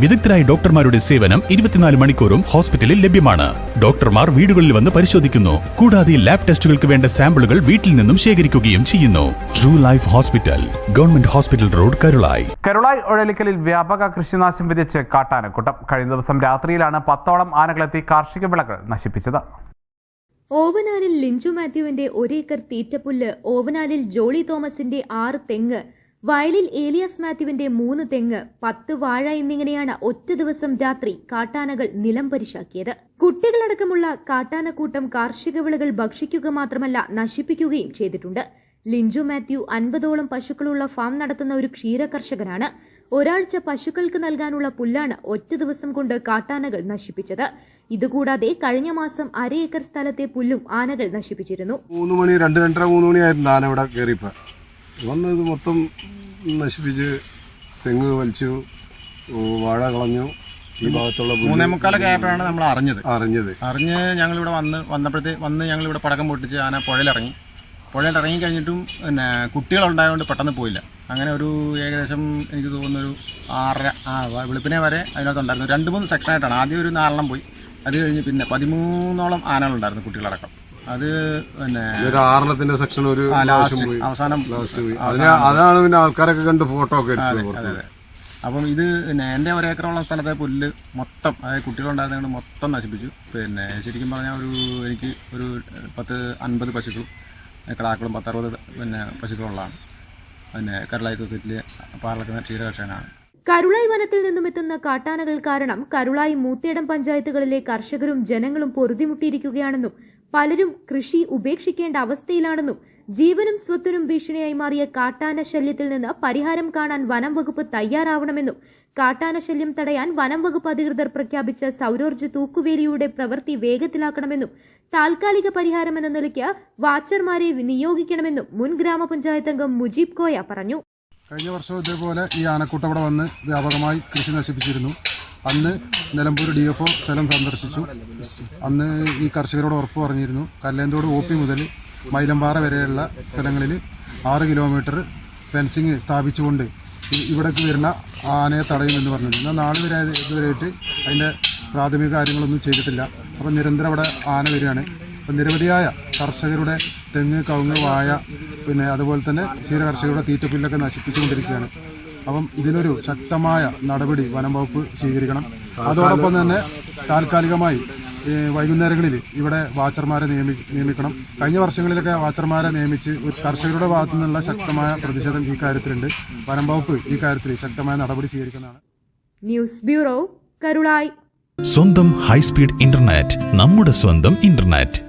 വിദഗ്ധരായ ഡോക്ടർമാരുടെ സേവനം ഇരുപത്തിനാല് മണിക്കൂറും ഹോസ്പിറ്റലിൽ ലഭ്യമാണ്. ഡോക്ടർമാർ വീടുകളിൽ വന്ന് പരിശോധിക്കുന്നു. കൂടാതെ ലാബ് ടെസ്റ്റുകൾക്ക് വേണ്ട സാമ്പിളുകൾ വീട്ടിൽ നിന്നും ശേഖരിക്കുകയും ചെയ്യുന്നു. True life hospital government hospital road Karulai Karulai ഒഴലിക്കലിൽ വ്യാപക കൃഷിനാശം വിധിച്ച് കാട്ടാനക്കൂട്ടം. കഴിഞ്ഞ ദിവസം രാത്രിയിലാണ് പത്തോളം ആനകളെത്തി കാർഷിക വിളകൾ നശിപ്പിച്ചത്. ഓവനാലിൽ ലിഞ്ചു മാത്യുവിന്റെ ഒരേക്കർ തീറ്റപ്പുല്ല് ഓവനാലിൽ ജോളി തോമസിന്റെ ആറ് തെങ്ങ് വയലിൽ ഏലിയാസ് മാത്യുവിന്റെ മൂന്ന് തെങ്ങ് പത്ത് വാഴ എന്നിങ്ങനെയാണ് ഒറ്റ ദിവസം രാത്രി കാട്ടാനകൾ നിലം പരിശാക്കിയത്. കുട്ടികളടക്കമുള്ള കാട്ടാനക്കൂട്ടം കാർഷിക വിളകൾ ഭക്ഷിക്കുക മാത്രമല്ല നശിപ്പിക്കുകയും ചെയ്തിട്ടുണ്ട്. ലിഞ്ചു മാത്യു അൻപതോളം പശുക്കളുള്ള ഫാം നടത്തുന്ന ഒരു ക്ഷീര കർഷകനാണ് ഒരാഴ്ച പശുക്കൾക്ക് നൽകാനുള്ള പുല്ലാണ് ഒറ്റ ദിവസം കൊണ്ട് കാട്ടാനകൾ നശിപ്പിച്ചത്. ഇതുകൂടാതെ കഴിഞ്ഞ മാസം അര ഏക്കർ സ്ഥലത്തെ പുല്ലും ആനകൾ നശിപ്പിച്ചിരുന്നു. മൂന്ന് മണി രണ്ട് രണ്ടര മൂന്ന് മണിയായിരുന്നു ആന ഇവിടെ കയറിയപ്പോൾ വന്ന് ഇത് മൊത്തം നശിപ്പിച്ച് തെങ്ങ് വലിച്ചു വാഴ കളഞ്ഞു. ഈ ഭാഗത്തുള്ള മൂന്നേമുക്കാല മൂന്നേ മുക്കാലൊക്കെ ആയപ്പോഴാണ് നമ്മൾ അറിഞ്ഞത്. അറിഞ്ഞത്. അറിഞ്ഞ് ഞങ്ങളിവിടെ വന്ന് വന്നപ്പോഴത്തേ വന്ന് ഞങ്ങളിവിടെ പടക്കം പൊട്ടിച്ച് ആന പുഴയിലിറങ്ങി. പുഴയിൽ ഇറങ്ങി കഴിഞ്ഞിട്ടും പിന്നെ കുട്ടികളുണ്ടായതുകൊണ്ട് പെട്ടെന്ന് പോയില്ല. അങ്ങനെ ഒരു ഏകദേശം എനിക്ക് തോന്നുന്നൊരു ആറര ആ വെളുപ്പിനെ വരെ അതിനകത്തുണ്ടായിരുന്നു. രണ്ട് മൂന്ന് സെക്ഷനായിട്ടാണ്. ആദ്യം ഒരു നാലെണ്ണം പോയി. അത് കഴിഞ്ഞ് പിന്നെ പതിമൂന്നോളം ആനകളുണ്ടായിരുന്നു കുട്ടികളടക്കം. അത് പിന്നെ ഒരു ആറെണ്ണത്തിന്റെ സെക്ഷൻ ഒരു അവസാനം അതാണ് പിന്നെ ആൾക്കാരൊക്കെ കണ്ട് ഫോട്ടോ ഒക്കെ അപ്പം ഇത് പിന്നെ എന്റെ ഒരേക്കറോളം സ്ഥലത്തെ പുല്ല് മൊത്തം അതായത് കുട്ടികളുണ്ടായിരുന്നത് മൊത്തം നശിപ്പിച്ചു. പിന്നെ ശരിക്കും പറഞ്ഞാൽ ഒരു എനിക്ക് ഒരു പത്ത് അൻപത് പശുക്കളും കിടാക്കളും പത്തറുപത് പിന്നെ പശുക്കളുള്ളതാണ്. പിന്നെ കരളായി സൊസൈറ്റിയിൽ പാർലക്കുന്ന ക്ഷീരകർഷകനാണ് കരുളായി വനത്തിൽ നിന്നും എത്തുന്ന കാട്ടാനകൾ കാരണം കരുളായി മൂത്തേടം പഞ്ചായത്തുകളിലെ കർഷകരും ജനങ്ങളും പൊറുതിമുട്ടിയിരിക്കുകയാണെന്നും പലരും കൃഷി ഉപേക്ഷിക്കേണ്ട അവസ്ഥയിലാണെന്നും ജീവനും സ്വത്തിനും ഭീഷണിയായി മാറിയ കാട്ടാന ശല്യത്തിൽ നിന്ന് പരിഹാരം കാണാൻ വനം വകുപ്പ് തയ്യാറാവണമെന്നും കാട്ടാന ശല്യം തടയാൻ വനം വകുപ്പ് അധികൃതർ പ്രഖ്യാപിച്ച സൗരോർജ തൂക്കുവേലിയുടെ പ്രവൃത്തി വേഗത്തിലാക്കണമെന്നും താൽക്കാലിക പരിഹാരമെന്ന നിലയ്ക്ക് വാച്ചർമാരെ നിയോഗിക്കണമെന്നും മുൻ ഗ്രാമപഞ്ചായത്ത് അംഗം മുജീബ് കോയ പറഞ്ഞു. കഴിഞ്ഞ വർഷം ഇതേപോലെ ഈ ആനക്കൂട്ടം ഇവിടെ വന്ന് വ്യാപകമായി കൃഷി നശിപ്പിച്ചിരുന്നു. അന്ന് നിലമ്പൂർ ഡി എഫ് ഒ സ്ഥലം സന്ദർശിച്ചു. അന്ന് ഈ കർഷകരോട് ഉറപ്പ് പറഞ്ഞിരുന്നു. കല്ലേന്തോട് ഒ പി മുതൽ മൈലമ്പാറ വരെയുള്ള സ്ഥലങ്ങളിൽ ആറ് കിലോമീറ്റർ ഫെൻസിങ് സ്ഥാപിച്ചുകൊണ്ട് ഇവിടേക്ക് വരുന്ന ആനയെ തടയുമെന്ന് പറഞ്ഞിരുന്നു. എന്നാൽ നാളെ വരെ ഇതുവരെയായിട്ട് അതിന്റെ പ്രാഥമിക കാര്യങ്ങളൊന്നും ചെയ്തിട്ടില്ല. അപ്പോൾ നിരന്തരം അവിടെ ആന വരികയാണ്. അപ്പം നിരവധിയായ കർഷകരുടെ തെങ്ങ് കവുങ്ങ് വായ പിന്നെ അതുപോലെ തന്നെ ക്ഷീര കർഷകരുടെ തീറ്റപ്പുല്ലൊക്കെ നശിപ്പിച്ചുകൊണ്ടിരിക്കുകയാണ്. അപ്പം ഇതിനൊരു ശക്തമായ നടപടി വനം വകുപ്പ് സ്വീകരിക്കണം. അതോടൊപ്പം തന്നെ താൽക്കാലികമായി വൈകുന്നേരങ്ങളിൽ ഇവിടെ വാച്ചർമാരെ നിയമി നിയമിക്കണം. കഴിഞ്ഞ വർഷങ്ങളിലൊക്കെ വാച്ചർമാരെ നിയമിച്ച് ഒരു കർഷകരുടെ ഭാഗത്തു നിന്നുള്ള ശക്തമായ പ്രതിഷേധം ഈ കാര്യത്തിലുണ്ട്. വനം വകുപ്പ് ഈ കാര്യത്തിൽ ശക്തമായ നടപടി സ്വീകരിക്കുന്നതാണ്. News bureau Karulai. സ്വന്തം ഹൈസ്പീഡ് ഇന്റർനെറ്റ് നമ്മുടെ സ്വന്തം ഇന്റർനെറ്റ്.